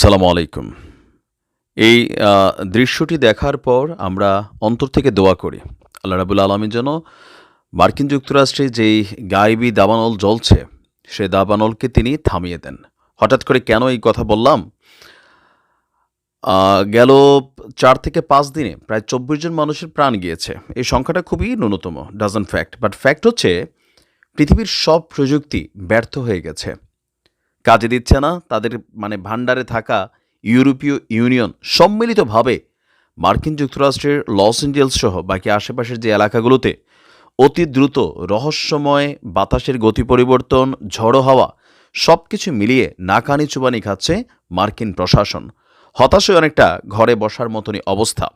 সালামু আলাইকুম। এই দৃশ্যটি দেখার পর আমরা অন্তর থেকে দোয়া করি। আল্লাহ রাবুল আলমীর জন্য মার্কিন যুক্তরাষ্ট্রে যেই গায়েবী দাবানল জ্বলছে, সে দাবানলকে তিনি থামিয়ে দেন। হঠাৎ করে কেন এই কথা বললাম? গেল চার থেকে পাঁচ দিনে প্রায় চব্বিশ জন মানুষের প্রাণ গিয়েছে। এই সংখ্যাটা খুবই ন্যূনতম ডাজন ফ্যাক্ট বাট ফ্যাক্ট হচ্ছে, পৃথিবীর সব প্রযুক্তি ব্যর্থ হয়ে গেছে। কাজে দিচ্ছে না, তাদের মানে ভান্ডারে থাকা ইউরোপীয় ইউনিয়ন সম্মিলিতভাবে মার্কিন যুক্তরাষ্ট্রের লস এঞ্জেলস সহ বাকি আশেপাশের যে এলাকাগুলোতে অতি দ্রুত রহস্যময় বাতাসের গতি পরিবর্তন, ঝড়ো হাওয়া সব কিছু মিলিয়ে নাকানি চুবানি খাচ্ছে মার্কিন প্রশাসন। হতাশে অনেকটা ঘরে বসার মতনই অবস্থা।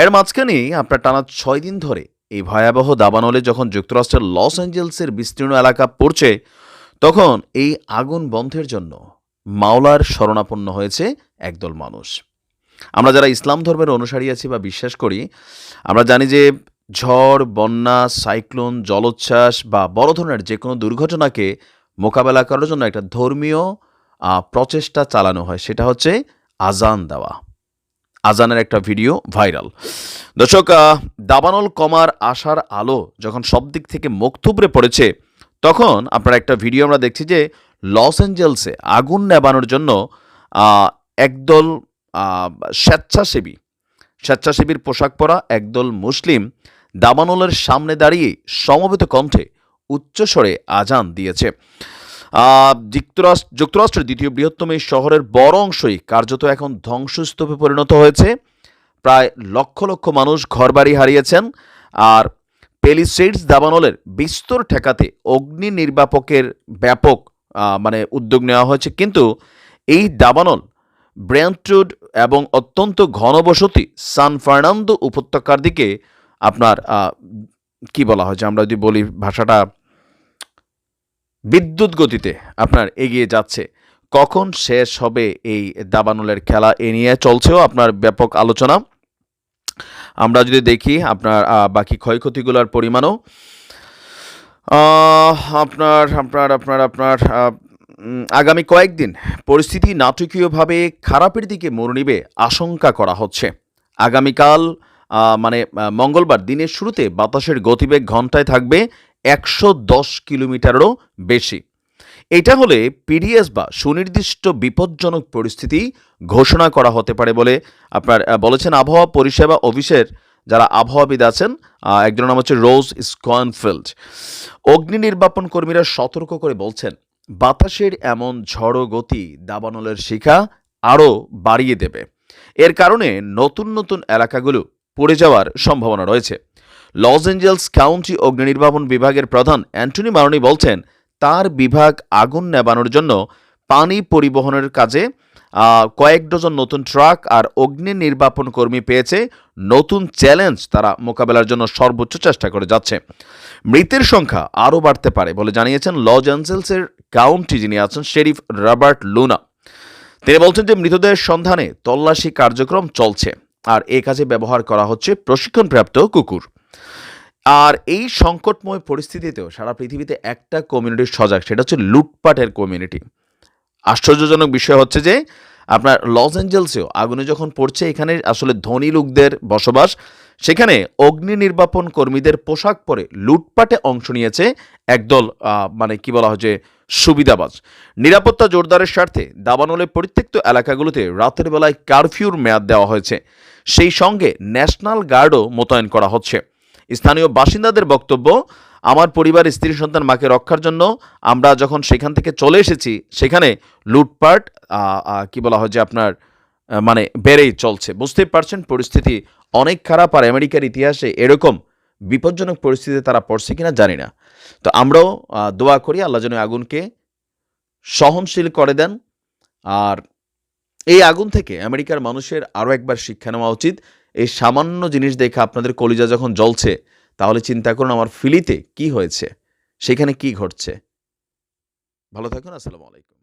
এর মাঝখানেই আপনার টানা ছয় দিন ধরে এই ভয়াবহ দাবানলে যখন যুক্তরাষ্ট্রের লস অ্যাঞ্জেলসের বিস্তীর্ণ এলাকা পড়ছে তখন এই আগুন বন্ধের জন্য মাওলার শরণাপন্ন হয়েছে একদল মানুষ। আমরা যারা ইসলাম ধর্মের অনুসারী আছি বা বিশ্বাস করি, আমরা জানি যে ঝড়, বন্যা, সাইক্লোন, জলোচ্ছ্বাস বা বড় ধরনের যে কোনো দুর্ঘটনাকে মোকাবেলা করার জন্য একটা ধর্মীয় প্রচেষ্টা চালানো হয়, সেটা হচ্ছে আজান দেওয়া। আজানের একটা ভিডিও ভাইরাল। দর্শক দাবানল কমার আশার আলো যখন সব দিক থেকে মুখ থুবড়ে পড়েছে তখন আপনার একটা ভিডিও আমরা দেখছি যে লস অ্যাঞ্জেলসে আগুন নেবানোর জন্য একদল স্বেচ্ছাসেবী, স্বেচ্ছাসেবীর পোশাক পরা একদল মুসলিম দাবানলের সামনে দাঁড়িয়ে সমবেত কণ্ঠে উচ্চস্বরে আজান দিয়েছে। যুক্তরাষ্ট্র যুক্তরাষ্ট্রের দ্বিতীয় বৃহত্তম এই শহরের বড় অংশই কার্যত এখন ধ্বংসস্তূপে পরিণত হয়েছে। প্রায় লক্ষ লক্ষ মানুষ ঘরবাড়ি হারিয়েছেন, আর পেলিসেডস দাবানলের বিস্তর ঠেকাতে অগ্নি নির্বাপকের ব্যাপক মানে উদ্যোগ নেওয়া হয়েছে। কিন্তু এই দাবানল ব্র্যান্টুড এবং অত্যন্ত ঘনবসতি সান ফার্নান্দো উপত্যকার দিকে আপনার কি বলা হয় যে আমরা যদি বলি ভাষাটা, বিদ্যুৎ গতিতে আপনার এগিয়ে যাচ্ছে। কখন শেষ হবে এই দাবানলের খেলা এ নিয়ে চলছেও আপনার ব্যাপক আলোচনা। আমরা যদি দেখি আপনার বাকি ক্ষয়ক্ষতিগুলোর পরিমাণও আপনার আপনার আপনার আপনার আগামী কয়েকদিন পরিস্থিতি নাটকীয়ভাবে খারাপের দিকে মোড় নিবে আশঙ্কা করা হচ্ছে। আগামীকাল মানে মঙ্গলবার দিনের শুরুতে বাতাসের গতিবেগ ঘন্টায় থাকবে একশো দশ কিলোমিটারেরও বেশি। এটা হলে পিডিএস বা সুনির্দিষ্ট বিপজ্জনক পরিস্থিতি ঘোষণা করা হতে পারে বলে আপনার বলেছেন আবহাওয়া পরিষেবা অফিসের যারা আবহাওয়াবিদ আছেন একজনের নাম হচ্ছে রোজ স্কনফিল্ড। অগ্নি নির্বাপন কর্মীরা সতর্ক করে বলছেন, বাতাসের এমন ঝড়ো গতি দাবানলের শিখা আরও বাড়িয়ে দেবে। এর কারণে নতুন নতুন এলাকাগুলো পড়ে যাওয়ার সম্ভাবনা রয়েছে। লস এঞ্জেলস কাউন্টি অগ্নি নির্বাপন বিভাগের প্রধান অ্যান্টনি মারনি বলছেন তার বিভাগ আগুন নেবানোর জন্য পানি পরিবহনের কাজে কয়েক ডজন নতুন ট্রাক আর অগ্নি নির্বাপন কর্মী পেয়েছে। নতুন চ্যালেঞ্জ তারা মোকাবেলার জন্য সর্বোচ্চ চেষ্টা করে যাচ্ছে। মৃতের সংখ্যা আরও বাড়তে পারে বলে জানিয়েছেন লস অ্যাঞ্জেলসের কাউন্টি যিনি আছেন শেরিফ রবার্ট লুনা। তিনি বলছেন যে মৃতদেহের সন্ধানে তল্লাশি কার্যক্রম চলছে আর এ কাজে ব্যবহার করা হচ্ছে প্রশিক্ষণপ্রাপ্ত কুকুর। আর এই সংকটময় পরিস্থিতিতেও সারা পৃথিবীতে একটা কমিউনিটি সজাগ, সেটা হচ্ছে লুটপাটের কমিউনিটি আশ্চর্যজনক বিষয় হচ্ছে যে, আপনার লস অ্যাঞ্জেলসেও আগুনে যখন পড়ছে, এখানে আসলে ধনী লোকদের বসবাস, সেখানে অগ্নি নির্বাপন কর্মীদের পোশাক পরে লুটপাটে অংশ নিয়েছে একদল মানে কি বলা হয় যে, সুবিধাবাজ। নিরাপত্তা জোরদারের স্বার্থে দাবানলে পরিত্যক্ত এলাকাগুলোতে রাতের বেলায় কারফিউর মেয়াদ দেওয়া হয়েছে। সেই সঙ্গে ন্যাশনাল গার্ডও মোতায়েন করা হচ্ছে। স্থানীয় বাসিন্দাদের বক্তব্য, আমার পরিবার, স্ত্রী, সন্তান, মাকে রক্ষার জন্য আমরা যখন সেখান থেকে চলে এসেছি, সেখানে লুটপাট কি বলা হয় যে আপনার মানে বেড়েই চলছে। বুঝতেই পারছেন, পরিস্থিতি অনেক খারাপ আর আমেরিকার ইতিহাসে এরকম বিপজ্জনক পরিস্থিতিতে তারা পড়ছে কিনা জানি না। তো আমরাও দোয়া করি, আল্লাহ যেন আগুনকে সহনশীল করে দেন। আর এই আগুন থেকে আমেরিকার মানুষের আরও একবার শিক্ষা নেওয়া উচিত। এই সামান্য জিনিস দেখে আপনাদের কলিজা যখন জ্বলছে, তাহলে চিন্তা করুন আমার ফিলিতে কি হয়েছে, সেখানে কি ঘটছে। ভালো থাকুন, আসসালামু আলাইকুম।